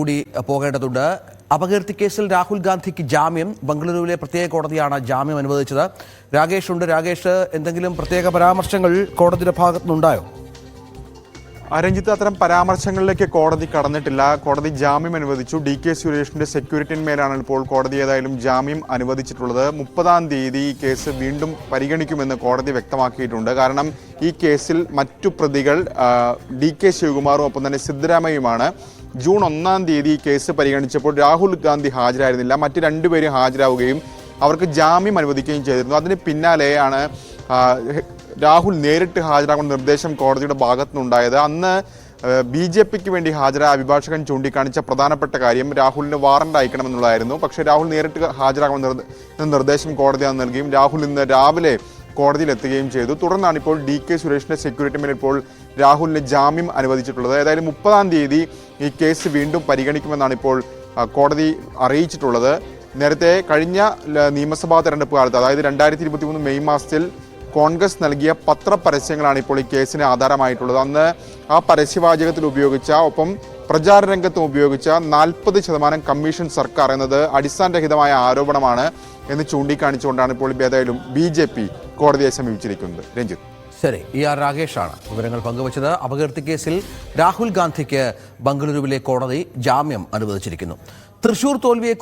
കൂടി പോകേണ്ടതുണ്ട്. അപകീർത്തി കേസിൽ രാഹുൽ ഗാന്ധിക്ക് ജാമ്യം. ബംഗളൂരുവിലെ പ്രത്യേക കോടതിയാണ് ജാമ്യം അനുവദിച്ചത്. രാകേഷ് ഉണ്ട്. രാകേഷ് എന്തെങ്കിലും പ്രത്യേക പരാമർശങ്ങൾ കോടതിയുടെ ഭാഗത്തുനിന്നുണ്ടായോ? രഞ്ജിത്ത് അത്തരം പരാമർശങ്ങളിലേക്ക് കോടതി കടന്നിട്ടില്ല. കോടതി ജാമ്യം അനുവദിച്ചു. ഡി കെ സുരേഷിന്റെ സെക്യൂരിറ്റിന്മേലാണ് ഇപ്പോൾ കോടതി ഏതായാലും ജാമ്യം അനുവദിച്ചിട്ടുള്ളത്. മുപ്പതാം തീയതി ഈ കേസ് വീണ്ടും പരിഗണിക്കുമെന്ന് കോടതി വ്യക്തമാക്കിയിട്ടുണ്ട്. കാരണം ഈ കേസിൽ മറ്റു പ്രതികൾ ഡി കെ ശിവകുമാറും ഒപ്പം തന്നെ സിദ്ധരാമയ്യയുമാണ് ജൂൺ ഒന്നാം തീയതി കേസ് പരിഗണിച്ചപ്പോൾ രാഹുൽ ഗാന്ധി ഹാജരായിരുന്നില്ല. മറ്റ് രണ്ടുപേരും ഹാജരാവുകയും അവർക്ക് ജാമ്യം അനുവദിക്കുകയും ചെയ്തിരുന്നു. അതിന് പിന്നാലെയാണ് രാഹുൽ നേരിട്ട് ഹാജരാകുന്ന നിർദ്ദേശം കോടതിയുടെ ഭാഗത്തുനിന്നുണ്ടായത്. അന്ന് ബി ജെ പിക്ക് വേണ്ടി ഹാജരായ അഭിഭാഷകൻ ചൂണ്ടിക്കാണിച്ച പ്രധാനപ്പെട്ട കാര്യം രാഹുലിന് വാറണ്ട് അയക്കണമെന്നുള്ളതായിരുന്നു. പക്ഷേ രാഹുൽ നേരിട്ട് ഹാജരാകുന്ന നിർദ്ദ- നിർദ്ദേശം കോടതി അന്ന് നൽകുകയും രാഹുൽ ഇന്ന് രാവിലെ കോടതിയിൽ എത്തുകയും ചെയ്തു. തുടർന്നാണ് ഇപ്പോൾ ഡി കെ സുരേഷിന്റെ സെക്യൂരിറ്റി മേൽ ഇപ്പോൾ രാഹുലിന് ജാമ്യം അനുവദിച്ചിട്ടുള്ളത്. ഏതായാലും മുപ്പതാം തീയതി ഈ കേസ് വീണ്ടും പരിഗണിക്കുമെന്നാണ് ഇപ്പോൾ കോടതി അറിയിച്ചിട്ടുള്ളത്. നേരത്തെ കഴിഞ്ഞ നിയമസഭാ തെരഞ്ഞെടുപ്പ് കാലത്ത് അതായത് രണ്ടായിരത്തി ഇരുപത്തി മൂന്ന് മെയ് മാസത്തിൽ കോൺഗ്രസ് നൽകിയ പത്രപരസ്യങ്ങളാണ് ഇപ്പോൾ ഈ കേസിന് ആധാരമായിട്ടുള്ളത്. അന്ന് ആ പരസ്യവാചകത്തിൽ ഉപയോഗിച്ച ഒപ്പം പ്രചാര രംഗത്തും ഉപയോഗിച്ച നാൽപ്പത് ശതമാനം കമ്മീഷൻ സർക്കാർ എന്നത് അടിസ്ഥാനരഹിതമായ ആരോപണമാണ് എന്ന് ചൂണ്ടിക്കാണിച്ചുകൊണ്ടാണ് ഇപ്പോൾ ഏതായാലും ബി ജെ പി കോടതിയെ സമീപിച്ചിരിക്കുന്നത് രഞ്ജിത്ത്. ശരി ഇ ആർ രാകേഷാണ് വിവരങ്ങൾ പങ്കുവച്ചത്. അപകീർത്തി കേസിൽ രാഹുൽ ഗാന്ധിക്ക് ബംഗളൂരുവിലെ കോടതി ജാമ്യം അനുവദിച്ചിരിക്കുന്നു. തൃശൂർ തോൽവിയെ